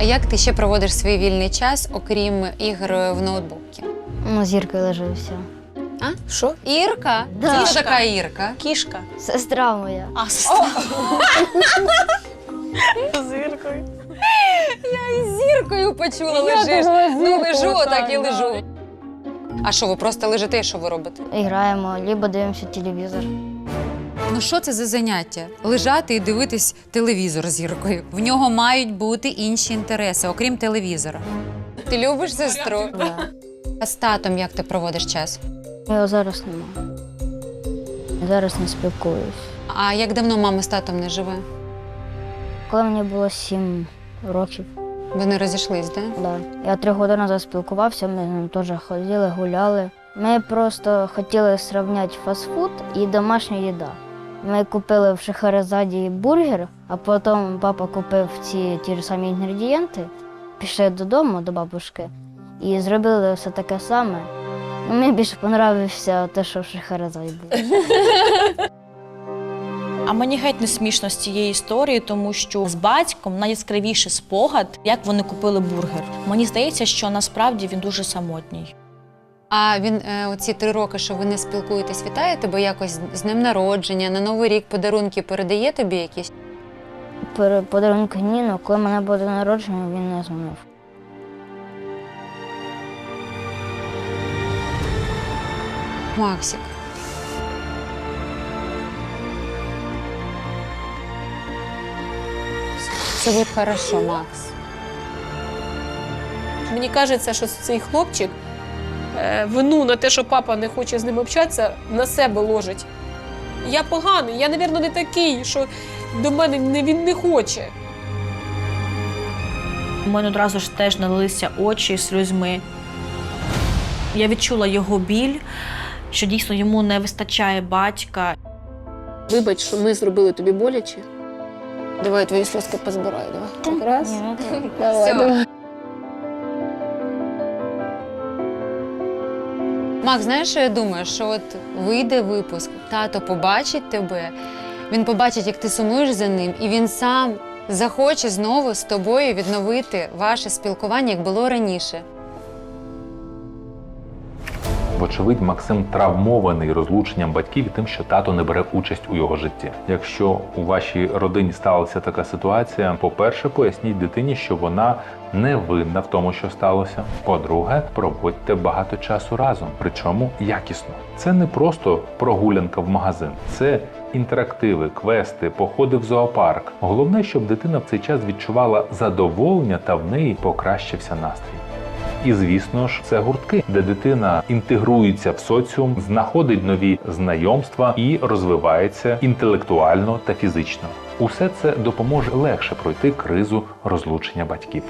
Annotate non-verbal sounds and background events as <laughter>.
А як ти ще проводиш свій вільний час, окрім ігор в ноутбуці? Ну, зіркою лежився. Що? Ірка? Да. Хто така Ірка? Кішка. Сестра моя. А, сестра. Зіркою. Зіркою почула, Я лежиш. думала, Ну зіркою, лежу, так так, і да. лежу. А що, ви просто лежите і що ви робите? Граємо, либо дивимося телевізор. Ну що це за заняття? Лежати і дивитись телевізор з Іркою. В нього мають бути інші інтереси, окрім телевізора. Ти любиш сестру? Да. А з татом як ти проводиш час? Його зараз немає. Зараз не спілкуюсь. А як давно мама з татом не живе? Коли мені було сім років, Вони розійшлись, де? да. я три роки назад спілкувався, ми з ним теж ходили, гуляли. Ми просто хотіли зрівняти фастфуд і домашня їда. Ми купили в Шахерезаді бургер, а потім папа купив ці ті ж самі інгредієнти, пішли додому до бабушки і зробили все таке саме. Ну, Мені більше понравився те, що в Шахерезаді було. <laughs> А мені геть не смішно з цієї історії, тому що з батьком найяскравіший спогад, як вони купили бургер. Мені здається, що насправді він дуже самотній. А він е, оці три роки, що ви не спілкуєтесь, вітає тебе якось з днем народження, на Новий рік подарунки передає тобі якісь? Подарунок ні, але коли в мене буде народження, він не дзвонив. Максик. Все буде хорошо, Макс. Мені кажеться, що цей хлопчик вину на те, що папа не хоче з ним общатися, на себе ложить. Я поганий, я, мабуть, не такий, що до мене не, він не хоче. У мене одразу ж теж налилися очі сльозьми. Я відчула його біль, що дійсно йому не вистачає батька. Вибач, що ми зробили тобі боляче. Давай твої сльозки позбираю. Давай. Раз. Ні, <laughs> Давай, Всё. давай. Макс, знаєш, що я думаю? Що от вийде випуск, тато побачить тебе, він побачить, як ти сумуєш за ним, і він сам захоче знову з тобою відновити ваше спілкування, як було раніше. Вочевидь, Максим травмований розлученням батьків і тим, що тато не бере участь у його житті. Якщо у вашій родині сталася така ситуація, по-перше, поясніть дитині, що вона не винна в тому, що сталося. По-друге, проводьте багато часу разом, причому якісно. Це не просто прогулянка в магазин, це інтерактиви, квести, походи в зоопарк. Головне, щоб дитина в цей час відчувала задоволення та в неї покращився настрій. І звісно ж, це гуртки, де дитина інтегрується в соціум, знаходить нові знайомства і розвивається інтелектуально та фізично. Усе це допоможе легше пройти кризу розлучення батьків.